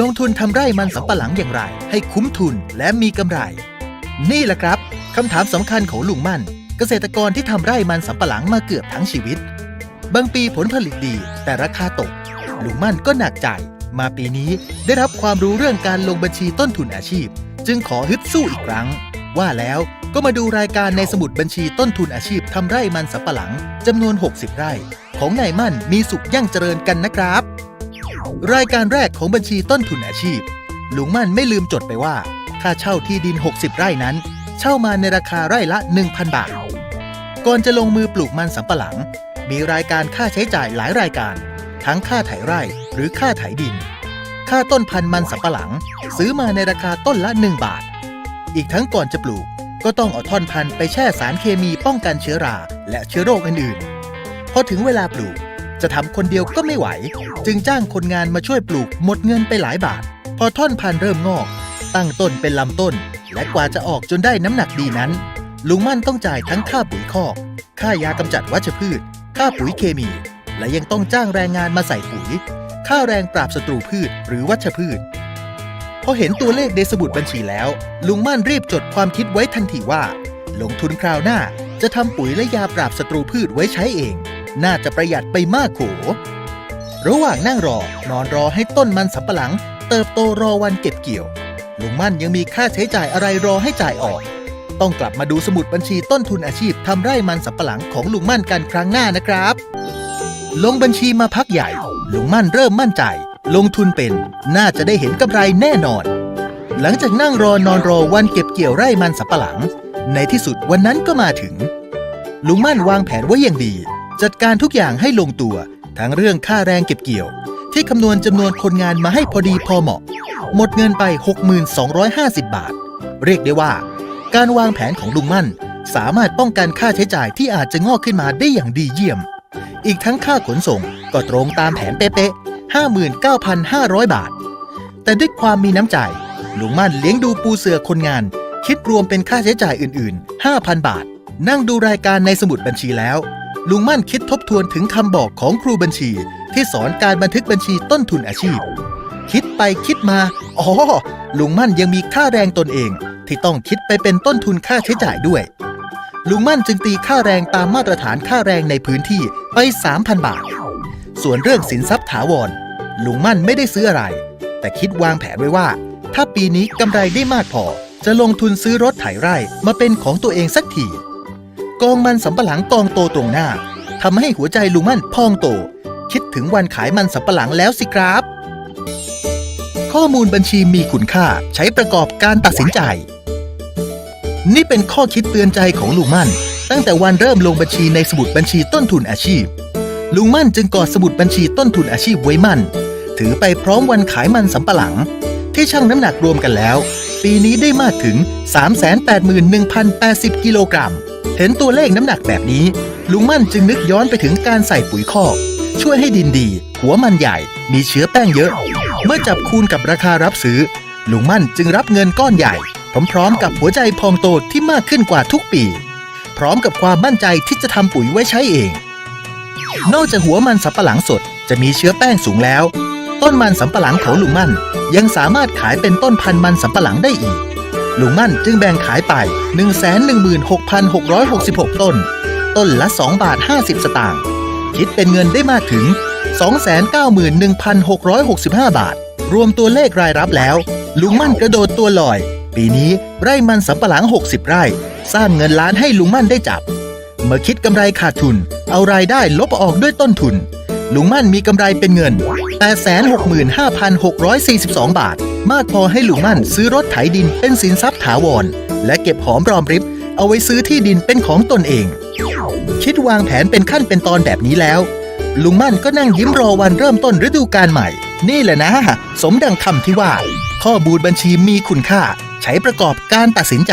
ลงทุนทำไร่มันสำปะหลังอย่างไร ให้คุ้มทุนและมีกำไร นี่แหละครับคำถามสำคัญของลุงมั่น เกษตรกรที่ทำไร่มันสำปะหลังมาเกือบทั้งชีวิต บางปีผลผลิตดี แต่ราคาตก ลุงมั่นก็หนักใจ มาปีนี้ได้รับความรู้เรื่องการลงบัญชีต้นทุนอาชีพ จึงขอฮึดสู้อีกครั้ง ว่าแล้วก็มาดูรายการในสมุดบัญชีต้นทุนอาชีพทำไร่มันสำปะหลังจำนวน 60 ไร่ ของนายมั่นมีสุขยั่งเจริญกันนะครับ รายการแรกของบัญชีต้นทุนอาชีพ ลุงมั่นไม่ลืมจดไปว่า ค่าเช่าที่ดิน 60 ไร่นั้น เช่ามาในราคาไร่ละ 1,000 บาท ก่อนจะลงมือปลูกมันสำปะหลัง มีรายการค่าใช้จ่ายหลายรายการ ทั้งค่าไถไร่หรือค่าไถดิน ค่าต้นพันธุ์มันสำปะหลัง ซื้อมาในราคาต้นละ 1 บาท อีกทั้งก่อนจะปลูกก็ต้องเอาท่อนพันธุ์ไปแช่สารเคมีป้องกันเชื้อรา และเชื้อโรคอื่นๆพอถึงเวลาปลูก จะทำคนเดียวก็ไม่ไหว จึงจ้างคนงานมาช่วยปลูกหมดเงินไปหลายบาท พอท่อนพันเริ่มงอก ตั้งต้นเป็นลำต้น และกว่าจะออกจนได้น้ำหนักดีนั้น ลุงมั่นต้องจ่ายทั้งค่าปุ๋ยคอก ค่ายากำจัดวัชพืช ค่าปุ๋ยเคมี และยังต้องจ้างแรงงานมาใส่ปุ๋ย ค่าแรงปราบศัตรูพืชหรือวัชพืชพอเห็นตัวเลขในสมุดบัญชีแล้ว ลุงมั่นรีบจดความคิดไว้ทันทีว่า ลงทุนคราวหน้าจะทำปุ๋ยและยาปราบศัตรูพืชไว้ใช้เอง น่าจะประหยัดไปมากโขระหว่างนั่งรอนอนรอให้ต้นมันสำปะหลัง เติบโตรอวันเก็บเกี่ยว ลุงมั่นยังมีค่าใช้จ่ายอะไรรอให้จ่ายออก ต้องกลับมาดูสมุดบัญชีต้นทุนอาชีพทำไร่มันสำปะหลังของลุงมั่นกันครั้งหน้านะครับ ลงบัญชีมาพักใหญ่ ลุงมั่นเริ่มมั่นใจ ลงทุนเป็นน่าจะได้เห็นกำไรแน่นอน หลังจากนั่งรอนอนรอวันเก็บเกี่ยวไร่มันสำปะหลัง ในที่สุดวันนั้นก็มาถึง ลุงมั่นวางแผนไว้อย่างดี จัดการทุกอย่างให้ลงตัว ทั้งเรื่องค่าแรงเก็บเกี่ยว ที่คำนวณจำนวนคนงานมาให้พอดีพอเหมาะ หมดเงินไป 6250 บาท เรียกได้ว่า การวางแผนของลุงมั่น สามารถป้องกันค่าใช้จ่ายที่อาจจะงอกขึ้นมาได้อย่างดีเยี่ยม อีกทั้งค่าขนส่งก็ตรงตามแผนเป๊ะๆ59,500 บาท แต่ด้วยความมีน้ำใจลุงมั่นเลี้ยงดูปูเสือคนงาน คิดรวมเป็นค่าใช้จ่ายอื่น ๆ 5,000 บาท นั่งดูรายการในสมุดบัญชีแล้ว ลุงมั่นคิดทบทวนถึงคำบอกของครูบัญชี ที่สอนการบันทึกบัญชีต้นทุนอาชีพ คิดไปคิดมา อ๋อ ลุงมั่นยังมีค่าแรงตนเอง ที่ต้องคิดไปเป็นต้นทุนค่าใช้จ่ายด้วย ลุงมั่นจึงตีค่าแรงตามมาตรฐานค่าแรงในพื้นที่ไป 3,000 บาท ส่วนเรื่องสินทรัพย์ถาวร ลุงมั่นไม่ได้ซื้ออะไร แต่คิดวางแผนไว้ว่า ถ้าปีนี้กำไรได้มากพอ จะลงทุนซื้อรถไถไร่มาเป็นของตัวเองสักที กองมันสำปะหลังกองโตตรงหน้าทำให้หัวใจลุงมั่นพองโต คิดถึงวันขายมันสำปะหลังแล้วสิครับ ข้อมูลบัญชีมีคุณค่าใช้ประกอบการตัดสินใจ นี่เป็นข้อคิดเตือนใจของลุงมั่น ตั้งแต่วันเริ่มลงบัญชีในสมุดบัญชีต้นทุนอาชีพ ลุงมั่นจึงกอดสมุดบัญชีต้นทุนอาชีพไว้มั่น ถือไปพร้อมวันขายมันสำปะหลัง ที่ชั่งน้ำหนักรวมกันแล้ว ปีนี้ได้มากถึง 381,080 กิโลกรัม เห็นตัวเลขน้ำหนักแบบนี้ ลุงมั่นจึงนึกย้อนไปถึงการใส่ปุ๋ยคอกช่วยให้ดินดี หัวมันใหญ่ มีเชื้อแป้งเยอะ เมื่อจับคูณกับราคารับซื้อ ลุงมั่นจึงรับเงินก้อนใหญ่ พร้อมๆกับหัวใจพองโตที่มากขึ้นกว่าทุกปี พร้อมกับความมั่นใจที่จะทำปุ๋ยไว้ใช้เอง นอกจากหัวมันสำปะหลังสดจะมีเชื้อแป้งสูงแล้ว ต้นมันสำปะหลังของลุงมั่นยังสามารถขายเป็นต้นพันธุ์มันสำปะหลังได้อีก ลุงมั่นจึงแบ่งขายไป 116,666 ต้น ต้นละ 2 บาท 50 สตางค์ คิดเป็นเงินได้มากถึง 291,665 บาท รวมตัวเลขรายรับแล้ว ลุงมั่นกระโดดตัวลอย ปีนี้ไร่มันสำปะหลัง 60 ไร่ สร้างเงินล้านให้ลุงมั่นได้จับ เมื่อคิดกำไรขาดทุน เอารายได้ลบออกด้วยต้นทุน ลุงมั่นมีกำไรเป็นเงิน 865,642 บาท มากพอให้ลุงมั่นซื้อรถไถดินเป็นสินทรัพย์ถาวร และเก็บหอมรอมริบ เอาไว้ซื้อที่ดินเป็นของตนเอง คิดวางแผนเป็นขั้นเป็นตอนแบบนี้แล้ว ลุงมั่นก็นั่งยิ้มรอวันเริ่มต้นฤดูกาลใหม่ นี่แหละนะ สมดังคำที่ว่า ข้อมูลบัญชีมีคุณค่า ใช้ประกอบการตัดสินใจ